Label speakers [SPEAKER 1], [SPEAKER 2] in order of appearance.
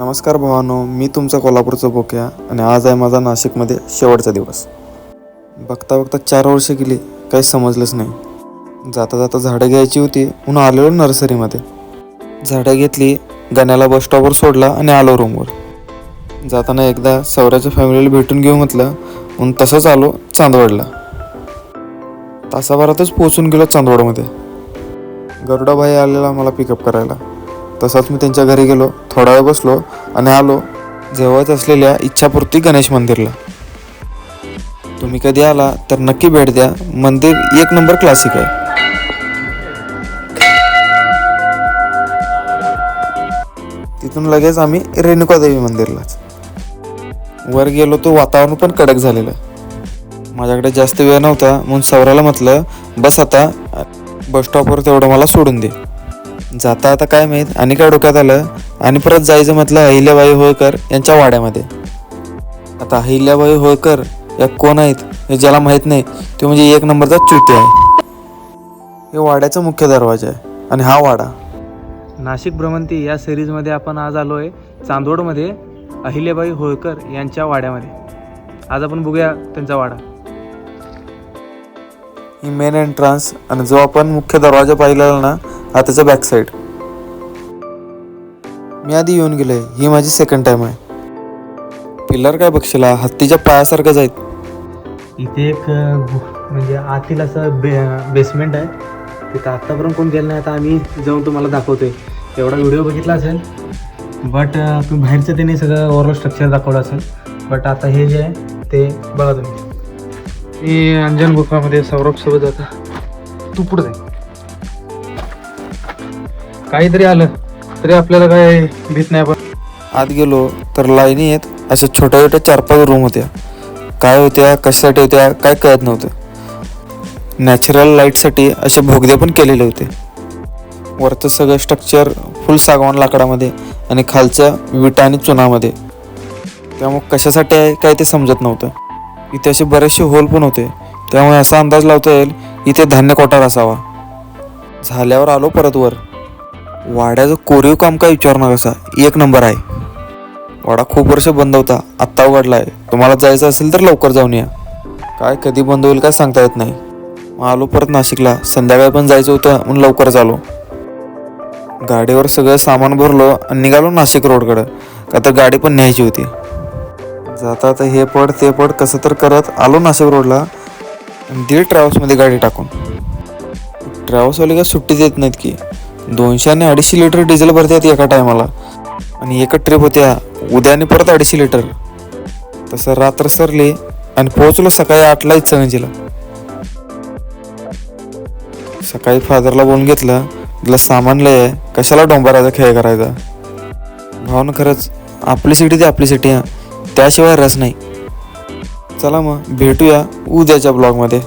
[SPEAKER 1] नमस्कार भावानो मी तुमचा कोल्हापूरचा बोक्या आणि आज आहे माझा नाशिकमध्ये शेवटचा दिवस. बघता बघता चार वर्ष गेली काही समजलंच नाही. जाता जाता झाडं घ्यायची होती म्हणून आलेलो नर्सरीमध्ये. झाडं घेतली गाण्याला बस स्टॉपवर सोडला आणि आलो रूमवर जाताना एकदा सवऱ्याच्या फॅमिलीला भेटून घेऊ म्हटलं म्हणून तसंच आलो चांदवडला. तासाभरातच पोचून गेलो चांदवडमध्ये. गरुडाभाई आलेला मला पिकअप करायला. तसाच मी त्यांच्या घरी गेलो थोडा वेळ बसलो आणि आलो जवळच असलेल्या इच्छापूर्ती गणेश मंदिरला. तुम्ही कधी आला तर नक्की भेट द्या. मंदिर एक नंबर क्लासिक आहे. तिथून लगेच आम्ही रेणुकादेवी मंदिरलाच. वर गेलो तो वातावरण पण कडक झालेलं. माझ्याकडे जास्त वेळ नव्हता म्हणून सवराला म्हटलं बस आता बस स्टॉपवर तेवढं मला सोडून दे. जाता आता काय माहीत? आणि काय डोक्यात आलं? आणि परत जायचं म्हटलं अहिल्याबाई होळकर यांच्या वाड्यामध्ये. आता अहिल्याबाई होळकर या कोण आहेत हे ज्याला माहीत नाही ते म्हणजे एक नंबरचा चुती आहे. हे वाड्याचा मुख्य दरवाजा आहे आणि हा वाडा.
[SPEAKER 2] नाशिक भ्रमंती या सिरीजमध्ये आपण आज आलो आहे चांदोडमध्ये अहिल्याबाई होळकर यांच्या वाड्यामध्ये. आज आपण बघूया त्यांचा वाडा.
[SPEAKER 1] ही मेन एंट्रन्स आणि जो आपण मुख्य दरवाजा पाहिलेला ना हा त्याचा बॅक साईड मी आधी येऊन गेलोय. ही माझी सेकंड टाइम आहे. पिलर काय बघशीला? हत्तीच्या पायासारखंच आहेत.
[SPEAKER 2] इथे एक म्हणजे आतील असं बे बेसमेंट आहे. तिथं आत्तापर्यंत कोण गेलं नाही. आता आम्ही जाऊन तुम्हाला दाखवतोय. एवढा व्हिडिओ बघितला असेल. बट तुम्ही बाहेरचं त्याने सगळं ओव्हरऑल स्ट्रक्चर दाखवलं असेल. बट आता हे जे आहे ते बघा तुम्ही. मी अंजन गुफामध्ये सौरभ सोबत जाता. तू पुढे जाय. काहीतरी आलं तरी आपल्याला काय भीत नाही पण
[SPEAKER 1] आत गेलो तर लाईनी आहेत अशा छोट्या छोट्या चार पाच रूम होत्या. काय होत्या कशासाठी होत्या काय कळत नव्हतं. नॅचरल लाईटसाठी असे भोगदे पण केलेले होते. वरचं सगळं स्ट्रक्चर फुल सागवान लाकडामध्ये आणि खालचं विटा आणि चुनामध्ये. त्यामुळे कशासाठी आहे काय ते समजत नव्हतं. इथे असे बरेचसे होल पण होते. त्यामुळे असा अंदाज लावता येईल इथे धान्य कोठार असावा. झाल्यावर आलो परत वर. वाड्याचं कोरीव काम काय विचारणार कसा एक नंबर आहे. वाडा खूप वर्ष बंद होता. आत्ता उघडला आहे तुम्हाला जायचं असेल तर लवकर जाऊन या. काय कधी बंद होईल काय सांगता येत नाही. मग आलो परत नाशिकला. संध्याकाळी पण जायचं होतं म्हणून लवकर आलो गाडीवर सगळं सामान भरलो आणि निघालो नाशिक रोडकडं. का तर गाडी पण न्यायची होती. जाता तर हे पड ते पड कसं तर करत आलो नाशिक रोडला दीड ट्रॅव्हल्समध्ये गाडी टाकून. ट्रॅव्हल्सवाले काय सुट्टी देत नाहीत की? दोनशे आणि अडीचशे लिटर डिझेल भरतात एका टायमाला. आणि एक ट्रिप होत्या. उद्या आणि परत अडीचशे लिटर. तसं रात्र सरली आणि पोहोचलो सकाळी आठला इचंगजीला सकाळी फादरला बोलून घेतलं तुला सामान लय आहे. कशाला डोंबराचा खेळ करायचा? भावना खरंच आपली सिटी ते आपली सिटी हा त्याशिवाय रस नाही. चला मग भेटूया उद्याच्या ब्लॉगमध्ये